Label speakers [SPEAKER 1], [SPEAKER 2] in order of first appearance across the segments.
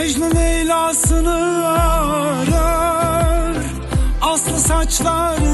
[SPEAKER 1] Mecnun Leyla'sını arar. Aslı saçlarını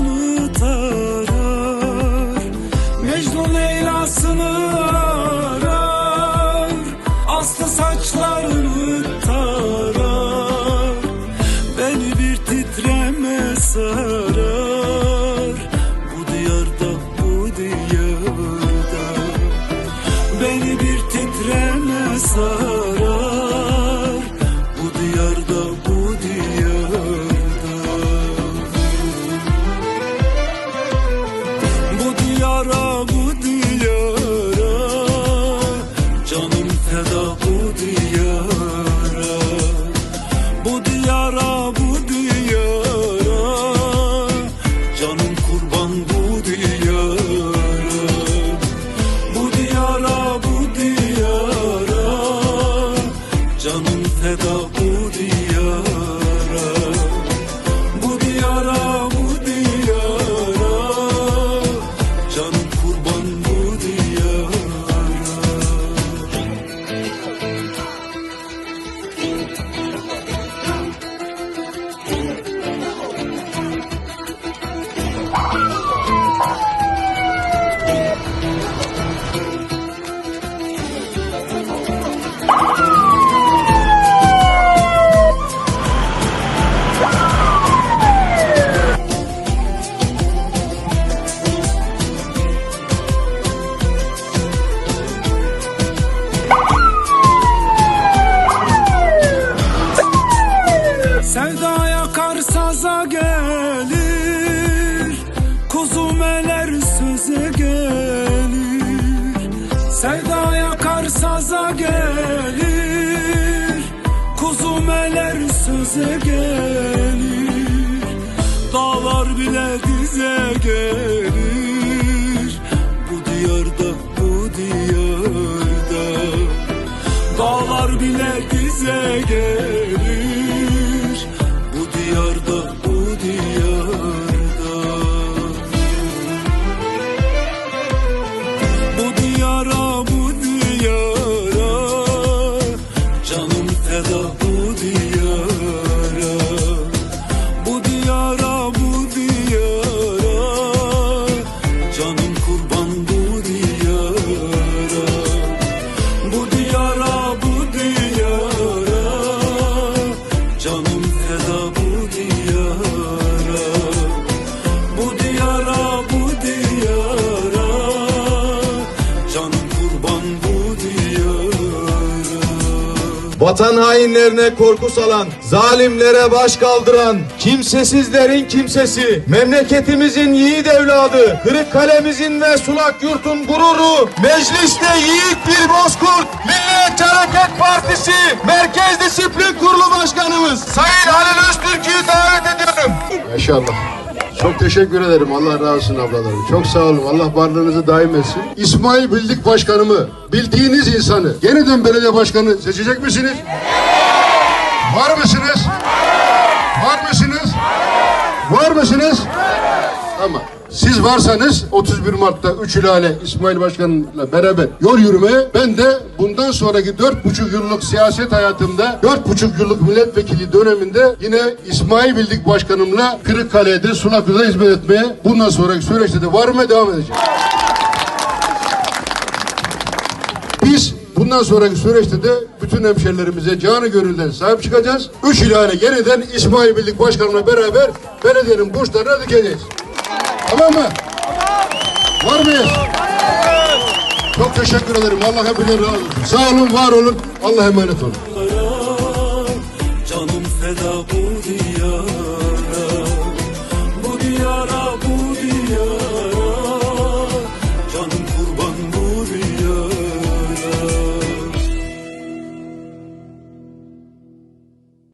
[SPEAKER 1] feda bu saza gelir Kuzum söze gelir. Dağlar bile dize
[SPEAKER 2] Vatan hainlerine korku salan, zalimlere baş kaldıran, kimsesizlerin kimsesi, memleketimizin yiğit evladı, Kırıkkale'mizin ve Sulak Yurt'un gururu, mecliste yiğit bir bozkurt, Milliyetçi Hareket Partisi Merkez Disiplin Kurulu Başkanımız Sayın Halil Öztürk'ü davet ediyorum.
[SPEAKER 3] Maşallah. Çok teşekkür ederim. Allah razı olsun ablalarım. Çok sağ olun. Allah varlığınızı daim etsin. İsmail Bildik Başkanımı, bildiğiniz insanı yeniden belediye başkanı seçecek misiniz? Var mısınız? Var mısınız? Var mısınız? Ama siz varsanız 31 Mart'ta 3 ilale İsmail Başkan'la beraber yol yürümeye ben de bundan sonraki 4,5 yıllık siyaset hayatımda 4,5 yıllık milletvekili döneminde yine İsmail Bildik Başkanımla Kırıkkale'de Sulaklı'da hizmet etmeye bundan sonraki süreçte de varmaya devam edeceğim. Biz bundan sonraki süreçte de bütün hemşerilerimize canı gönülden sahip çıkacağız. Üç ilane yeniden İsmail Birlik Başkanı'na beraber belediyenin burçlarına dikeceğiz. Tamam mı? Var mıyız? Çok teşekkür ederim. Allah hepinizden razı olsun. Sağ olun, var olun. Allah emanet olun.
[SPEAKER 1] Canım feda bu diyara